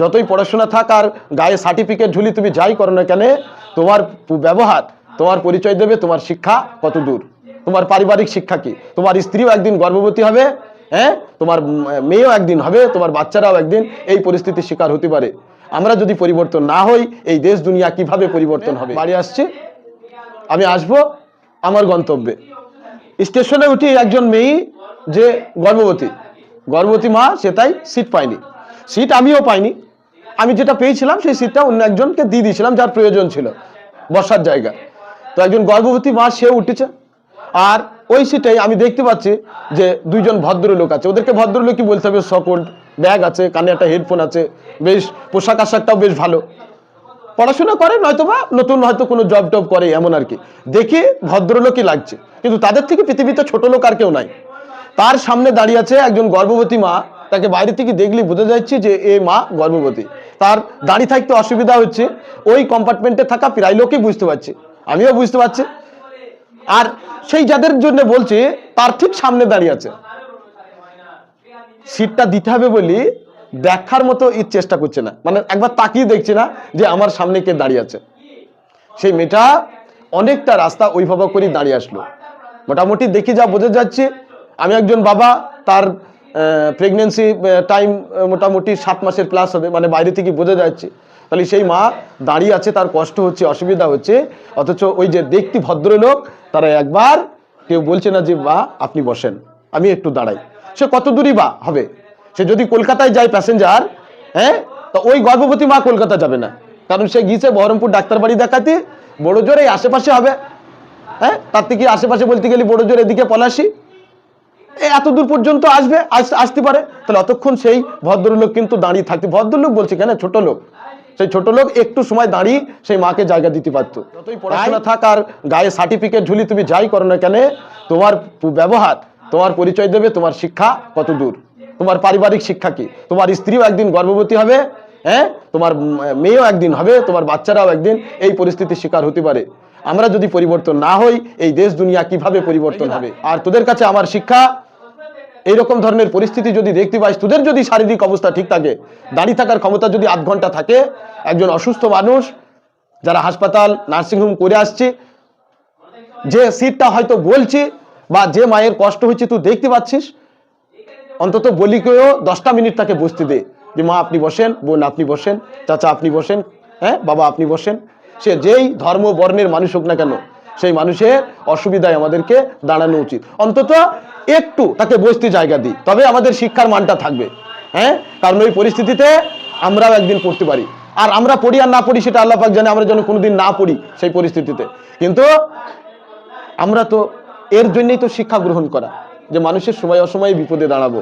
যতই পড়াশোনা থাক আর গায়ে সার্টিফিকেট ঝুলি তুমি যাই করো না কেন, তোমার ব্যবহার, তোমার পরিচয় দেবে, তোমার শিক্ষা কত দূর। তোমার পারিবারিক শিক্ষা কি? তোমার স্ত্রীও একদিন গর্ভবতী হবে হ্যাঁ? তোমার মেয়েও একদিন হবে, তোমার বাচ্চারাও একদিন। এই পরিস্থিতির শিকার হতে পারে। আমরা যদি পরিবর্তন না হই, এই দেশ, দুনিয়া কীভাবে পরিবর্তন হবে? বাড়ি আসছি। আমি আসব আমার গন্তব্যে। স্টেশনে উঠি একজন মেয়ে যে গর্ভবতী। গর্ভবতী মা, সে তাই সিট পায়নি। সিট আমিও পাইনি। আমি যেটা পেয়েছিলাম, সেই সিটটা অন্য একজনকে দিয়ে দিয়েছিলাম, যার প্রয়োজন ছিল, বসার জায়গা। তো একজন গর্ভবতী মা সে উঠেছে। আর ওই সিটে আমি দেখতে পাচ্ছি যে দুইজন ভদ্রলোক আছে। ওদেরকে ভদ্রলোকই বলতে হবে, সকল ব্যাগ আছে, কানে একটা হেডফোন আছে, বেশ পোশাক আশাকটাও বেশ ভালো। পড়াশোনা করে নয়তো বা নতুন হয়তো কোনো জব টব করে, এমন আর কি। দেখে ভদ্রলোকই লাগছে। কিন্তু তাদের থেকে পৃথিবীতে ছোট লোক আর কেউ নাই। তার সামনে দাঁড়িয়ে আছে একজন গর্ভবতী মা। তাকে বাইরে থেকে দেখলে বোঝা যাচ্ছে যে এ মা গর্ভবতী। তার দাঁড়িয়ে থাকতে অসুবিধা হচ্ছে, ওই কম্পার্টমেন্টে থাকা প্রায় লোকই বুঝতে পারছে। আমিও বুঝতে পারছি। আর সেই যাদের জন্য বলছি, তার ঠিক সামনে দাঁড়িয়ে আছে। সিটটা দিতে হবে বলি, দেখার মতো ই চেষ্টা করছে না। মানে একবার তাকিয়ে দেখছে না যে আমার সামনে কে দাঁড়িয়ে আছে। সেই মেয়েটা অনেকটা রাস্তা ওইভাবে করেই দাঁড়িয়ে আসলো। মোটামুটি দেখি যা বোঝা যাচ্ছে, আমি একজন বাবা, তার প্রেগনেন্সি টাইম মোটামুটি সাত মাসের প্লাস হবে মানে বাইরে থেকে বোঝা যাচ্ছে। তাহলে সেই মা দাঁড়িয়ে আছে, তার কষ্ট হচ্ছে, অসুবিধা হচ্ছে, অথচ ওই যে দেখতি ভদ্রলোক, তারা একবার কেউ বলছে না যে বা আপনি বসেন, আমি একটু দাঁড়াই। সে কত দূরই বা হবে? সে যদি কলকাতায় যায় প্যাসেঞ্জার হ্যাঁ তো ওই গর্ভবতী মা কলকাতা যাবে না। কারণ সে গিয়েছে বহরমপুর ডাক্তার বাড়ি দেখাতে বড় জোর এই আশেপাশে হবে। হ্যাঁ তার থেকে আশেপাশে বলতে গেলে বড় জোর এদিকে পলাশি। এত দূর পর্যন্ত আসবে? আসতে পারে? তাহলে অতক্ষণ সেই ভদ্রলোক কিন্তু দাঁড়িয়ে থাকতে। ভদ্রলোক বলছে কেন? ছোট লোক। সেই ছোট লোক একটু সময় দাঁড়িয়ে সেই মাকে জায়গা দিতে পারতো। যতই পড়াশোনা থাক আর গায়ে সার্টিফিকেট ঝুলি তুমি যাই করো না কেন তোমার ব্যবহার তোমার পরিচয় দেবে তোমার শিক্ষা কত দূর? তোমার পারিবারিক শিক্ষা কি? তোমার স্ত্রীও একদিন গর্ভবতী হবে হ্যাঁ? তোমার মেয়েও একদিন হবে তোমার বাচ্চারাও একদিন। এই পরিস্থিতির শিকার হতে পারে। আমরা যদি পরিবর্তন না হই এই দেশ দুনিয়া কীভাবে পরিবর্তন হবে? আর তোদের কাছে আমার শিক্ষা এইরকম ধরনের পরিস্থিতি যদি দেখতে পাইস তোদের যদি শারীরিক অবস্থা ঠিক থাকে, দাঁড়িয়ে থাকার ক্ষমতা যদি আধ ঘণ্টা থাকে, একজন অসুস্থ মানুষ যারা হাসপাতাল নার্সিংহোম করে আসছে, যে সিটটা হয়তো বলছি বা যে মায়ের কষ্ট হচ্ছে, তুই দেখতে পাচ্ছিস, অন্তত বলিকেও দশটা মিনিট তাকে বসতে দে। যে মা, আপনি বসেন, বোন, আপনি বসেন, চাচা, আপনি বসেন হ্যাঁ বাবা, আপনি বসেন। সে যেই ধর্ম, বর্ণের মানুষ হোক না কেন সেই মানুষের অসুবিধায় আমাদেরকে দাঁড়ানো উচিত। অন্তত একটু তাকে বসতে জায়গা দিই, তবে আমাদের শিক্ষার মানটা থাকবে। হ্যাঁ? কারণ ওই পরিস্থিতিতে আমরাও একদিন পড়তে পারি। আর আমরা পড়ি আর না পড়ি সেটা আল্লাহ পাক জানে, আমরা যেন কোনোদিন না পড়ি সেই পরিস্থিতিতে। কিন্তু আমরা তো এর জন্যই তো শিক্ষা গ্রহণ করা, যে মানুষের সময় অসময়ে বিপদে দাঁড়াবো।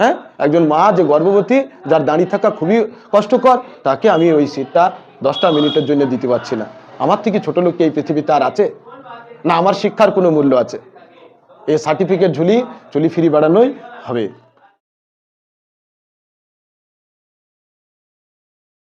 হ্যাঁ? একজন মা যে গর্ভবতী, যার দাঁড়িয়ে থাকা খুবই কষ্টকর, তাকে আমি ওই সিটটা দশটা মিনিটের জন্য দিতে পারছি না। আমার থেকে ছোট লোককে এই পৃথিবীতে আর আছে? না, আমার শিক্ষার কোনো মূল্য আছে। এই সার্টিফিকেট ঝুলি, চুলি ফিরি বেড়ানোই হবে।